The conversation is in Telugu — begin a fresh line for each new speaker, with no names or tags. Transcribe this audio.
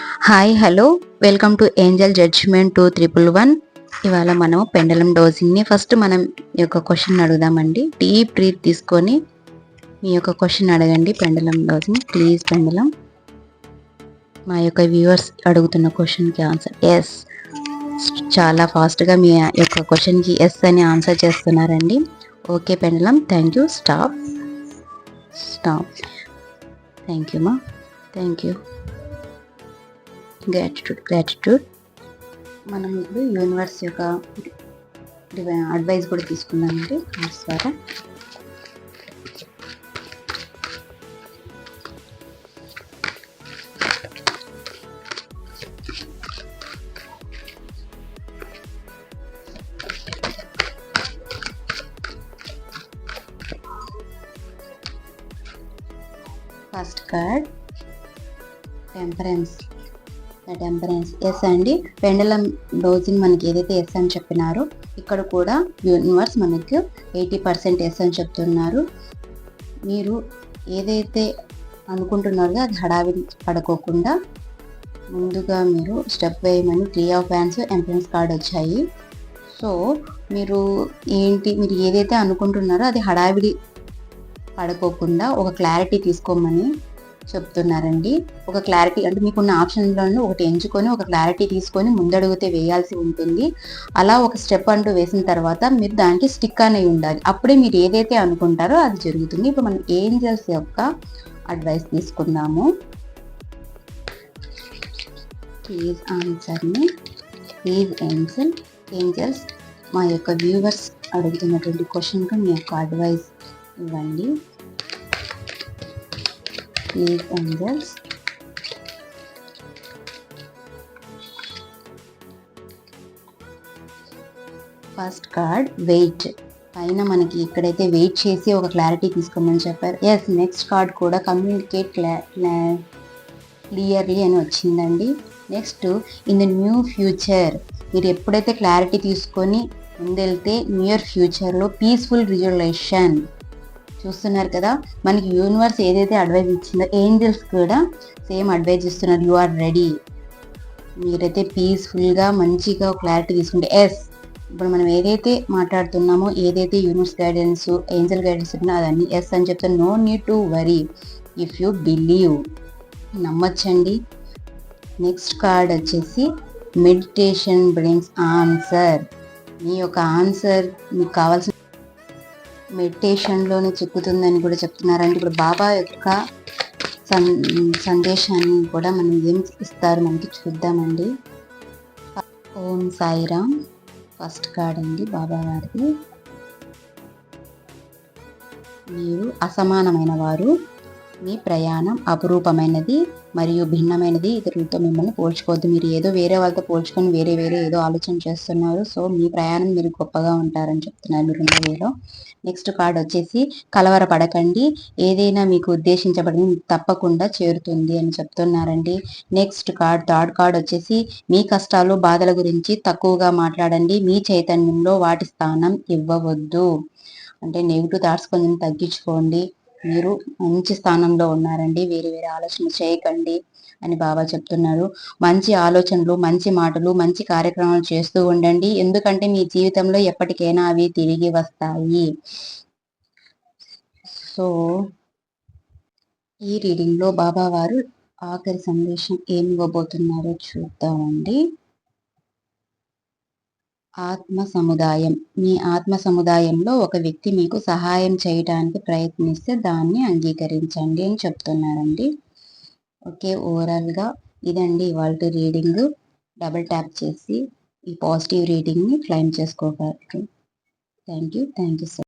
Hi hello. Welcome to angel judgement two triple one. ఇవాళ మనం పెండలం డోజింగ్ని ఫస్ట్ మనం ఈ యొక్క క్వశ్చన్ అడుగుదామండి. డీప్ బ్రీత్ తీసుకొని మీ యొక్క క్వశ్చన్ అడగండి పెండలం డోజింగ్. ప్లీజ్ పెండలం. మా యొక్క వ్యూవర్స్ అడుగుతున్న క్వశ్చన్కి ఆన్సర్ ఎస్. చాలా ఫాస్ట్గా మీ యొక్క క్వశ్చన్కి ఎస్ అని ఆన్సర్ చేస్తున్నారండి. Okay pendulum. Thank you. Stop. Stop. Thank you మా. Thank you. గ్రాటిట్యూడ్ గ్రాటిట్యూడ్ మనం ఇప్పుడు యూనివర్స్ యొక్క అడ్వైస్ కూడా తీసుకుందామండి కార్డ్స్ ద్వారా. First card temperance temperance yes అండి. పెండలం డోజింగ్ మనకి ఏదైతే ఎస్ అని చెప్పినారో ఇక్కడ కూడా యూనివర్స్ మనకు ఎయిటీ పర్సెంట్ ఎస్ అని చెప్తున్నారు. మీరు ఏదైతే అనుకుంటున్నారో అది హడావిడి పడుకోకుండా ముందుగా మీరు స్టెప్ వేయమని three of hands entrance card వచ్చాయి. సో మీరు ఏంటి మీరు ఏదైతే అనుకుంటున్నారో అది హడావిడి పడుకోకుండా ఒక క్లారిటీ తీసుకోమని చెప్తున్నారండి. ఒక క్లారిటీ అంటే మీకున్న ఆప్షన్లను ఒకటి ఎంచుకొని ఒక క్లారిటీ తీసుకొని ముందడుగుతే వేయాల్సి ఉంటుంది. అలా ఒక స్టెప్ అంటూ వేసిన తర్వాత మీరు దానికి స్టిక్ అనేవి ఉండాలి. అప్పుడే మీరు ఏదైతే అనుకుంటారో అది జరుగుతుంది. ఇప్పుడు మనం ఏంజల్స్ యొక్క అడ్వైస్ తీసుకుందాము. ప్లీజ్ ఆన్సర్ని ప్లీజ్ ఏంజల్ ఏంజల్స్ మా యొక్క వ్యూవర్స్ అడుగుతున్నటువంటి క్వశ్చన్కి మీ యొక్క అడ్వైస్ ఇవ్వండి. Please angels first card wait పైన మనకి ఇక్కడైతే వెయిట్ చేసి ఒక క్లారిటీ తీసుకోమని చెప్పారు. ఎస్ నెక్స్ట్ కార్డ్ కూడా కమ్యూనికేట్ క్లా క్లియర్లీ అని వచ్చిందండి. Next in the new future మీరు ఎప్పుడైతే క్లారిటీ తీసుకొని ముందెళ్తే నియర్ ఫ్యూచర్లో పీస్ఫుల్ రిజల్యూషన్ చూస్తున్నారు కదా మనకి యూనివర్స్ ఏదైతే అడ్వైజ్ ఇచ్చిందో ఏంజల్స్ కూడా సేమ్ అడ్వైజ్ ఇస్తున్నారు. యు ఆర్ రెడీ మీరైతే పీస్ఫుల్గా మంచిగా క్లారిటీ తీసుకుంటే ఎస్ ఇప్పుడు మనం ఏదైతే మాట్లాడుతున్నామో ఏదైతే యూనివర్స్ గైడెన్స్ ఏంజల్ గైడెన్స్ ఉన్నా అదన్నీ ఎస్ అని చెప్తే. No need to worry if you believe నమ్మచ్చండి. Next card వచ్చేసి మెడిటేషన్ బ్రింగ్స్ ఆన్సర్ మీ యొక్క ఆన్సర్ మీకు కావాల్సిన మెడిటేషన్లోనే చిక్కుతుందని కూడా చెప్తున్నారండి. ఇప్పుడు బాబా యొక్క సందేశాన్ని కూడా మనం ఏం ఇస్తారు మనకి చూద్దామండి. ఓం సాయిరామ్ ఫస్ట్ కార్డ్ అండి బాబా వారిది మీరు అసమానమైన వారు. మీ ప్రయాణం అపురూపమైనది మరియు భిన్నమైనది. ఇతరులతో మిమ్మల్ని పోల్చుకోవద్దు. మీరు ఏదో వేరే వాళ్ళతో పోల్చుకొని వేరే వేరే ఏదో ఆలోచన చేస్తున్నారు. సో మీ ప్రయాణం మీరు గొప్పగా ఉంటారని చెప్తున్నారు మీరు వేలో. నెక్స్ట్ కార్డ్ వచ్చేసి కలవర పడకండి ఏదైనా మీకు ఉద్దేశించబడింది తప్పకుండా చేరుతుంది అని చెప్తున్నారండి. నెక్స్ట్ కార్డ్ థర్డ్ కార్డ్ వచ్చేసి మీ కష్టాలు బాధల గురించి తక్కువగా మాట్లాడండి. మీ చైతన్యంలో వాటి స్థానం ఇవ్వవద్దు. అంటే నెగిటివ్ థాట్స్ కొంచెం తగ్గించుకోండి. మీరు మంచి స్థానంలో ఉన్నారండి. వేరే వేరే ఆలోచన చేయకండి అని బాబా చెప్తున్నారు. మంచి ఆలోచనలు మంచి మాటలు మంచి కార్యక్రమాలు చేస్తూ ఉండండి. ఎందుకంటే మీ జీవితంలో ఎప్పటికైనా అవి తిరిగి వస్తాయి. సో ఈ రీడింగ్లో బాబా వారు ఆఖరి సందేశం ఏమి ఇవ్వబోతున్నారో చూద్దామండి. ఆత్మ సముదాయం మీ ఆత్మ సముదాయంలో ఒక వ్యక్తి మీకు సహాయం చేయడానికి ప్రయత్నిస్తే దాన్ని అంగీకరించండి అని చెప్తున్నారండి. ఓకే ఓవరాల్గా ఇదండి ఇవాళ రీడింగ్. డబుల్ ట్యాప్ చేసి ఈ పాజిటివ్ రీడింగ్ని క్లైమ్ చేసుకోగలరు. Thank you thank you sir